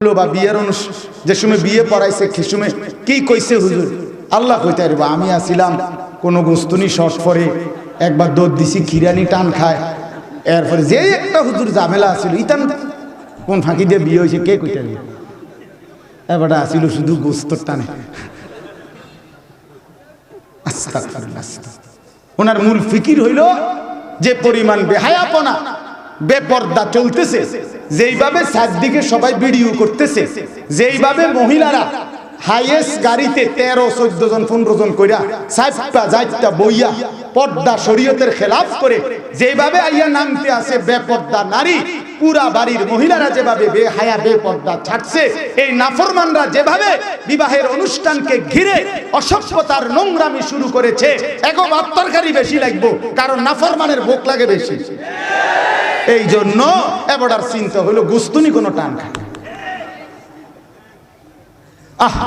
বা বিয়ের যে সময় বিয়ে পড়াইছে সময় কি কইছে হুজুর? আল্লাহ কইতে আমি আসিলাম, কোনো গোস্তনি শর্ট পরে একবার দুধ দিছি টান খায়। এরপরে যে একটা হুজুর ঝামেলা আছিল, ইতান কোন ফাঁকি দিয়ে বিয়ে হয়েছে কে কইতে পারবে? এবারটা আসিল শুধু গোস্তর টানে। ওনার মূল ফিকির হইল যে পরিমাণ বেহায়াপনা। বেপর্দা চলতেছে। যেইভাবে চারদিকে সবাই ভিডিও করতেছে, যেইভাবে মহিলারা গাড়িতে তেরো, চোদ্দ জন, পনেরো জন বইয়া পর্দা করে আইয়া নামতে আছে বেপর্দা নারী, পুরা বাড়ির মহিলারা যেভাবে ছাড়ছে, এই নাফরমানরা যেভাবে বিবাহের অনুষ্ঠানকে ঘিরে অসভ্যতার নোংরামি শুরু করেছে, এগো তরকারি বেশি লাগবো, কারণ নাফরমানের ভোগ লাগে বেশি। এই জন্য এবার চিন্তা হলো গুস্তুনি কোনো টান খায়। আহ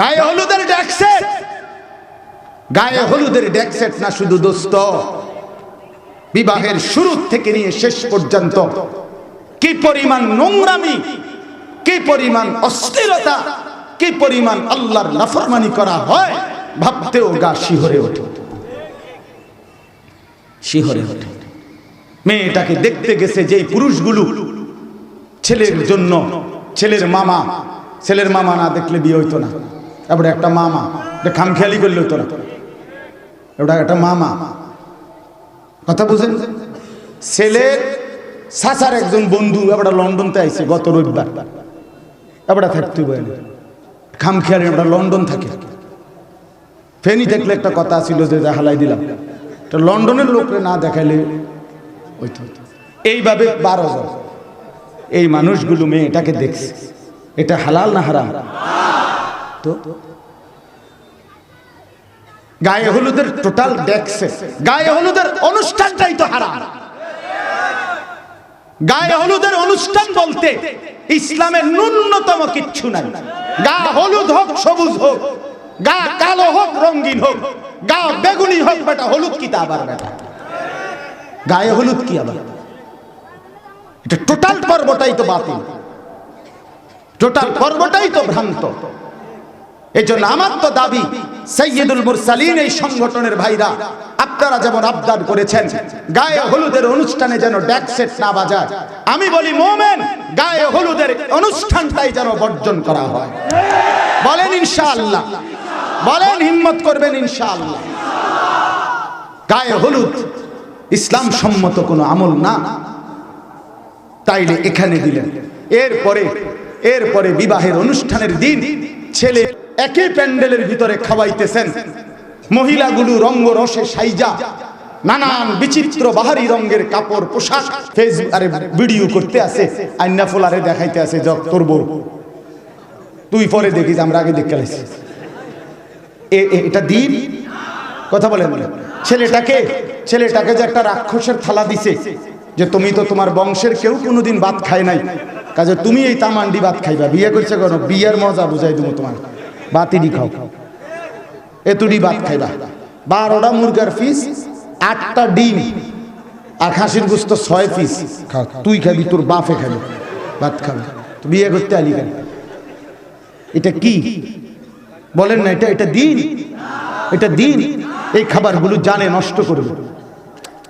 গায়ে হলুদের ড্যাকসেট গায়ে হলুদের ড্যাকসেট না শুধু দোস্ত, বিবাহের শুরু থেকে নিয়ে শেষ পর্যন্ত কি পরিমাণ নোংরামি, কি পরিমাণ অস্থিরতা, কি পরিমাণ আল্লাহর নাফরমানি করা হয়, ভাবতেও গা শিহরে ওঠে। শিহরে ওঠে। মেয়েটাকে দেখতে গেছে যেই পুরুষগুলো। ছেলের জন্য ছেলের মামা। ছেলের মামা না দেখলে বিয়ে হইতো না। তারপরে একটা মামা। এটা খামখেয়ালি করলে হইতো না। ওটা একটা মামা। কথা বুঝেন? ছেলের সাসার একজন বন্ধু এবার লন্ডনতে আইছে গত রবিবার। এবার থাকতে বই খামখেয়ালি এবার লন্ডন থাকে। ফেনি দেখলে একটা কথা ছিল যা হালাই দিলাম। তো লন্ডনের লোকরে না দেখাইলে হইতো এইভাবে বারো জন। এই মানুষগুলো মেয়ে এটাকে দেখছে। এটা হালাল না হারাম? তো? গায়ে হলুদের টোটাল দেখছে। গায়ে হলুদের অনুষ্ঠানটাই তো হারাম। গায়ে হলুদের অনুষ্ঠান বলতে ইসলামের ন্যূনতম কিচ্ছু নাই। গা হলুদ হোক, সবুজ হোক, গা কালো হোক, রঙিন হোক। গা বেগুনি হোক বেটা, হলুদ কি তা আবার বেটা? গায়ে হলুদ কি আবার? এটা টোটাল পর্বটাই তো বাতিল। টোটাল পর্বটাই তো ভ্রান্ত। এই জন্য আমার তো দাবি সৈয়দুল মুরসালিন এই সংগঠনের ভাইরা, আপনারা যেমন আবদার করেছেন, গায়ে হলুদের অনুষ্ঠানে যেন ড্যাকসেট না বাজায়, আমি বলি, মোমেন, গায়ে হলুদের অনুষ্ঠানটাই যেন বর্জন করা হয়। বলেন ইনশাআল্লাহ। বলেন, হিম্মত করবেন ইনশাআল্লাহ। গায়ে হলুদ, ইসলাম সম্মত কোনো আমল না। তাইলে এখানে দিলেন। এরপরে এরপরে বিবাহের অনুষ্ঠানের দিন, ছেলে একই প্যান্ডেলের ভিতরে খাওয়াইতেছেন। মহিলাগুলো রঙ্গ রসে সাইজা, নানান বিচিত্র বাহারি রঙের কাপড়, পোশাক ফেসবুক আরে, ভিডিও করতে আছে, আইনা ফোলারে দেখাইতে আছে যক তোর বউ। তুই পরে দেখিস, আমরা আগে দেখতে এটা দিন কথা বলে। বলেন ছেলেটাকে ছেলেটাকে যে একটা রাক্ষসের থালা দিছে, যে তুমি তো তোমার বংশের কেউ কোনোদিন ভাত খায় নাই। কাজে তুমি এই তামান্ডি ভাত খাইবা। বিয়ে করছে কেন? বিয়ের মজা বুঝাই দেবো তোমার বাতিডি খাও। এতুডি ভাত খাইবা। বারোটা মুরগার পিস আটটা ডিম আর খাসির গুস্ত ছয় পিস খাও। তুই খাবি, তোর বাপে খাবি। ভাত খাবি। বিয়ে করতে আলি কেন? এটা কি? বলেন না, এটা এটা দিন। এটা দিন। এই খাবারগুলো জানে, নষ্ট করবে।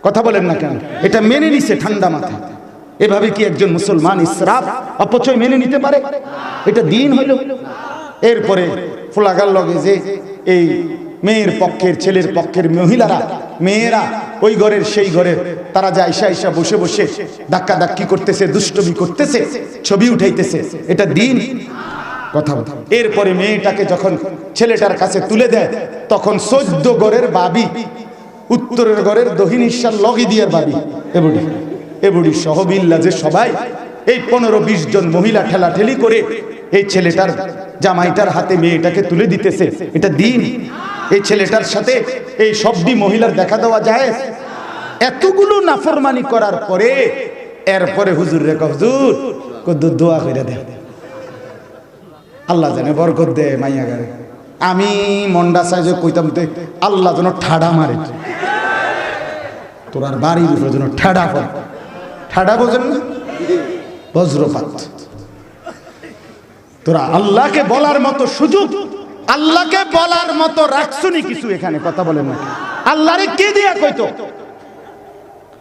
কথা বলেন না কেন? এটা মেনে নিছে ঠান্ডা মাথায়। এভাবে কি একজন মুসলমান ইসরাফ অপচয় মেনে নিতে পারে? এটা দিন হইল এরপরে ফোলাগার লগে যে এই মেয়ের পক্ষের, ছেলের পক্ষের মহিলারা, মেয়েরা, ওই ঘরের সেই ঘরের, তারা যে আইসা আইসা বসে বসে ধাক্কা ধাক্কি করতেছে, দুষ্টমি করতেছে, ছবি উঠাইতেছে, এটা দিন। কথা। এরপরে মেয়েটাকে যখন ছেলেটার কাছে তুলে দেয়, তখন চোদ্দ গড়ের বাবি, উত্তরের গড়ের দহিন ঈশ্বর লগি দিয়ার বাবি। এবুড়ি এবুড়ি সহবিল্লা যে সবাই, এই পনেরো বিশ জন মহিলা ঠেলা ঠেলি করে এই ছেলেটার জামাইটার হাতে মেয়েটাকে তুলে দিতেছে। এটা দিন। এই ছেলেটার সাথে এই সবটি মহিলার দেখা দেওয়া যায়। এতগুলো নাফরমানি করার পরে, এরপরে হুজুর রেখা, হুজুর কদ্দু দোয়া করে দেয় আল্লাহ জানে বরকত দে মাইয়া গারে। আমি মন্ডা সাইজে কইতাম তে, আল্লাহ যেন ঠাডা মারে। তোর আর বাড়ির উপরে যেন ঠাডা পড়ে। ঠাডা বোঝেন না? বজ্রপাত। তোরা আল্লাহকে বলার মতো সুযোগ, আল্লাহকে বলার মতো রাখছুনি কিছু এখানে কথা বলেন না। আল্লাহরে কে দিয়া কইতো?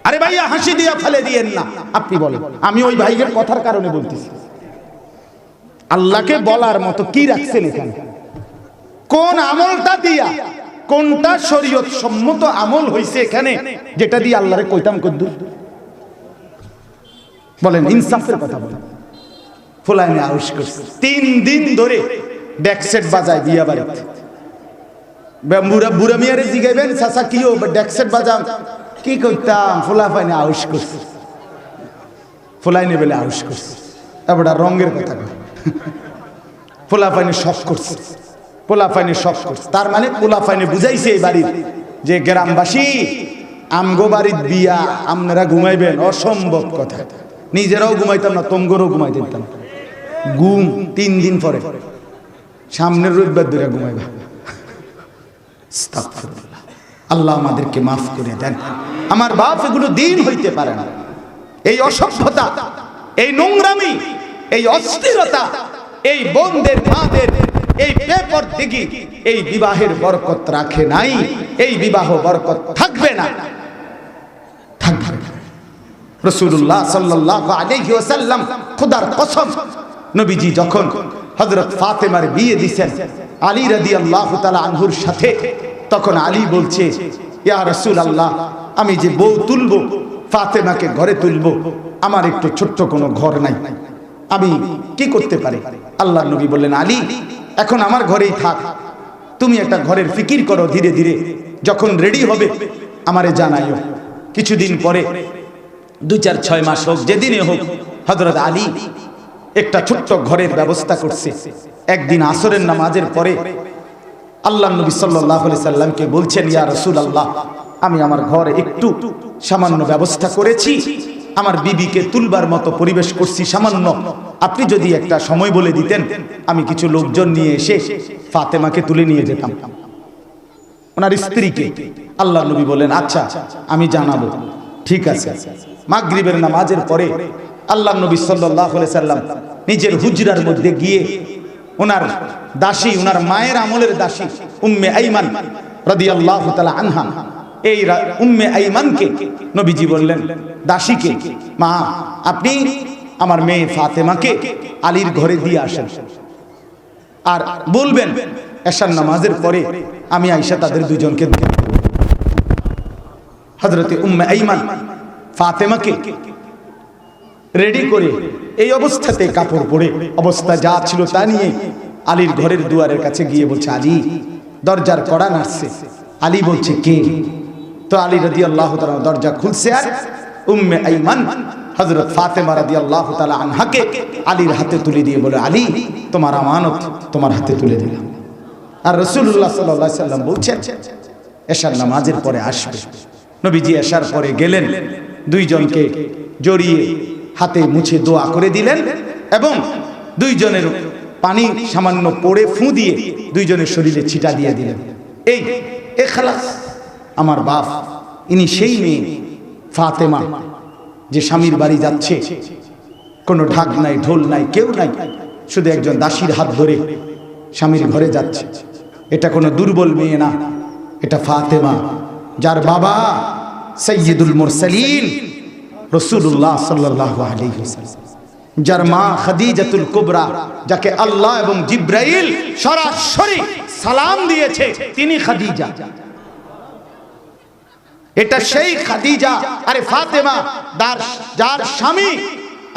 আরে ভাইয়া, হাসি দিয়া ফেলে দিয়েন না। আপনি বলেন। আমি ওই ভাইয়ের কথার কারণে বলতেছি। আল্লাহকে বলার মতো কি রাখছেন এখানে? কোন আমলটা দিয়া কোনটা শরীয়ত সম্মত আমল হইছে এখানে যেটা দিয়ে আল্লাহরে কইতাম কদ্দুর? বলেন ইনসাফের কথা বলেন। ফুলাইনে আউশ করছে। তিন দিন ধরে ডেকসেট বাজায় বিয়া বাড়িতে। বুড়া বুড়া মিয়ারে জিগাইবেন চাচা কি ও ডেকসেট বাজাম কি করতাম ফুলা পাইনে আউস করছে। ফুলাইনে বেলে আউশ করছে। এবার রঙের কথা কয়। পোলা পাইনে শখ করছে। পোলা পাইনে শখ করছে। তার মানে পোলা পাইনে বুঝাইছে এই বাড়ির যে গ্রামবাসী, আমগো বাড়ির বিয়া, আপনারা ঘুমাইবেন, অসম্ভব কথা। নিজেরাও ঘুমাইতাম না তঙ্গরও ঘুমাই দিতাম। ঘুম তিন দিন পরে। সামনের রবিবার ধরে ঘুমাইবা। আল্লাহ আমাদেরকে মাফ করে দেন। আমার বাপ এগুলো দিন হইতে পারে না। এই অসভ্যতা, এই নোংরামি এই অস্থিরতা, এই বোনদের মাদের এই পেপর দিকে এই বিবাহের বরকত রাখে নাই, এই বিবাহ বরকত থাকবে না। থাকবে। রসুল্লাহ সাল্লাহ আলাইহি ওয়াসাল্লাম খোদার কসম, নবীজি যখন হযরত ফাতেমার বিয়ে দিছেন, আলী রাদিয়াল্লাহু তাআলা আনহুর সাথে, তখন আলী বলছে, ইয়া রাসূলুল্লাহ, আমি যে বউ তুলবো, ফাতেমাকে ঘরে তুলবো, আমার একটু ছোট্ট কোনো ঘর নাই। আমি কি করতে পারি? আল্লাহ নবী বললেন, আলী, এখন আমার ঘরেই থাক। তুমি একটা ঘরের ফিকির করো ধীরে ধীরে। যখন রেডি হবে, আমারে জানাইও। কিছুদিন পরে দু চার ছয় মাস হোক যেদিনে হোক হজরত আলী একটা ছোট্ট ঘরের ব্যবস্থা করছে। একদিন আসরের নামাজের পরে আল্লাহ নবী সাল্লাহ সাল্লামকে বলছেন, ইয়া রসুল আল্লাহ আমি আমার ঘরে একটু সামান্য ব্যবস্থা করেছি। আমার বিবিকে তুলবার মতো পরিবেশ করছি সামান্য। আপনি যদি একটা সময় বলে দিতেন, আমি কিছু লোকজন নিয়ে এসে ফাতেমাকে তুলে নিয়ে যেতাম। ওনার স্ত্রীকে। আল্লাহ নবী বলেন আচ্ছা আমি জানাব। ঠিক আছে। মাগরিবের নামাজের পরে আল্লাহ নবী সাল্লাহ সাল্লাম নিজের হুজরার মধ্যে গিয়ে ওনার দাসী, ওনার মায়ের আমলের দাসী, উম্মে আইমান রাদিয়াল্লাহু তাআলা আনহা এই উম্মে আইমানকে নবীজি বললেন, দাসীকে, মা, আপনি আমার মেয়ে ফাতেমাকে আলীর ঘরে দিয়ে আসেন। আর বলবেন, এশার নামাজের পরে আমি আইসা তাদের দুজনকে হজরতে উম্মে আইমান ফাতেমাকে রেডি করে এই অবস্থাতে কাপড় পরে অবস্থা যা ছিল তা নিয়ে আলীর ঘরের দুয়ারের কাছে গিয়ে বলছে, আলী, দরজার কড়া নাড়ছে। আলী বলছে, কে? তো আলী রাদি আল্লাহ দরজা খুলছে আর উম্মে আইমান হজরত ফাতেমা রাদি আল্লাহ তালা আনহাকে আলীর হাতে তুলে দিয়ে বলে, আলী, তোমার আমানত তোমার হাতে তুলে দিলাম। আর রসুল্লাহ সাল্লাহ সাল্লাম বলছেন, এশার নামাজের পরে আসবে। নবীজি এশার পরে গেলেন, দুইজনকে জড়িয়ে হাতে মুছে দোয়া করে দিলেন এবং দুইজনের পানি সামান্য পড়ে ফু দিয়ে দুইজনের শরীরে ছিটা দিয়ে দিলেন। এই এখালাস আমার বাপ, ইনি সেই মেয়ে, ফাতেমা, যে স্বামীর বাড়ি যাচ্ছে। কোনো ঢাক নাই, ঢোল নাই, কেউ নাই, শুধু একজন দাসীর হাত ধরে স্বামীর ঘরে যাচ্ছে। এটা কোনো দুর্বল মেয়ে না, এটা ফাতেমা, যার বাবা সৈয়দুল মুরসালিন রসুল্লাহ সাল্লাহ আলাইহি যার মা খাদিজাতুল কুবরা, যাকে আল্লাহ এবং জিব্রাইল সরাসরি সালাম দিয়েছে, তিনি খাদিজা। এটা সেই খাদিজা। আরে ফাতেমা যার স্বামী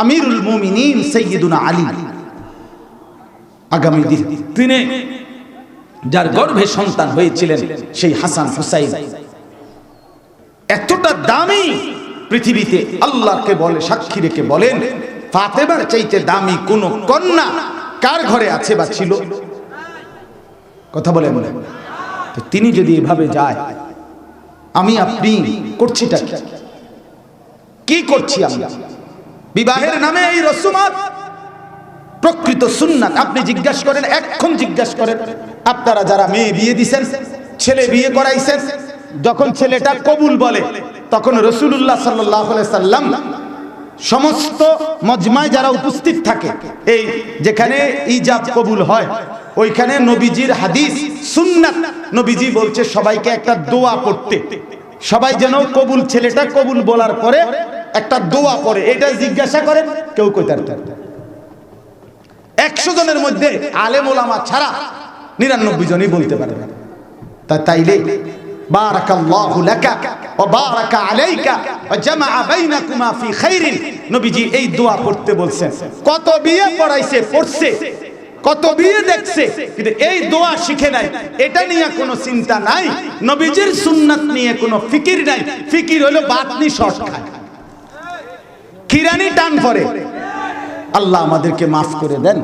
আমিরুল মুমিনিন সৈয়দুনা আলী। আগামী দিন যার গর্ভে সন্তান হয়েছিলেন সেই হাসান হুসাইন। এতটা দামি পৃথিবীতে আল্লাহকে বলে সাক্ষী রেখে বলেন ফাতেমার চাইতে দামি কোন কন্যা কার ঘরে আছে বা ছিল? কথা বলে তো তিনি যদি এভাবে যায় আমি আপনি করছিটা কি? কি করছি আমরা বিবাহের নামে এই রসুমাত প্রকৃত সুন্নাত। আপনি জিজ্ঞাসা করেন এখন জিজ্ঞাসা করেন। আপনারা যারা মেয়ে বিয়ে দিছেন, ছেলে বিয়ে করাইছেন, যখন ছেলেটা কবুল বলে, তখন রসুল্লাহ সাল্লাহ সাল্লাম সমস্ত মজমায় যারা উপস্থিত থাকে, এই যেখানে ইজাব কবুল হয় ওইখানে নবীজির হাদিস, সুন্নাত। নবীজি বলছে, সবাইকে একটা দোয়া পড়তে। সবাই যেন কবুল, ছেলেটা কবুল বলার পরে একটা দোয়া পড়ে। এটা জিজ্ঞাসা করেন কেউ কইতার একশো জনের মধ্যে আলেম ওলামা ছাড়া নিরানব্বই জনই বলতে পারবে তা তাইলে আলাইকা খাইরিন। নবীজি এই দোয়া পড়তে বলছেন। কত বিয়ে পড়াইছে, পড়ছে। কত বিয়ে দেখছে, কিন্তু এই দোয়া শিখে নাই। এটা নিয়ে কোনো চিন্তা নাই। নবীজির সুন্নাত নিয়ে কোনো ফিকির নাই। ফিকির হলো বাতনি শর্ট খায় কিরানি টান পরে। আল্লাহ আমাদেরকে মাফ করে দেন।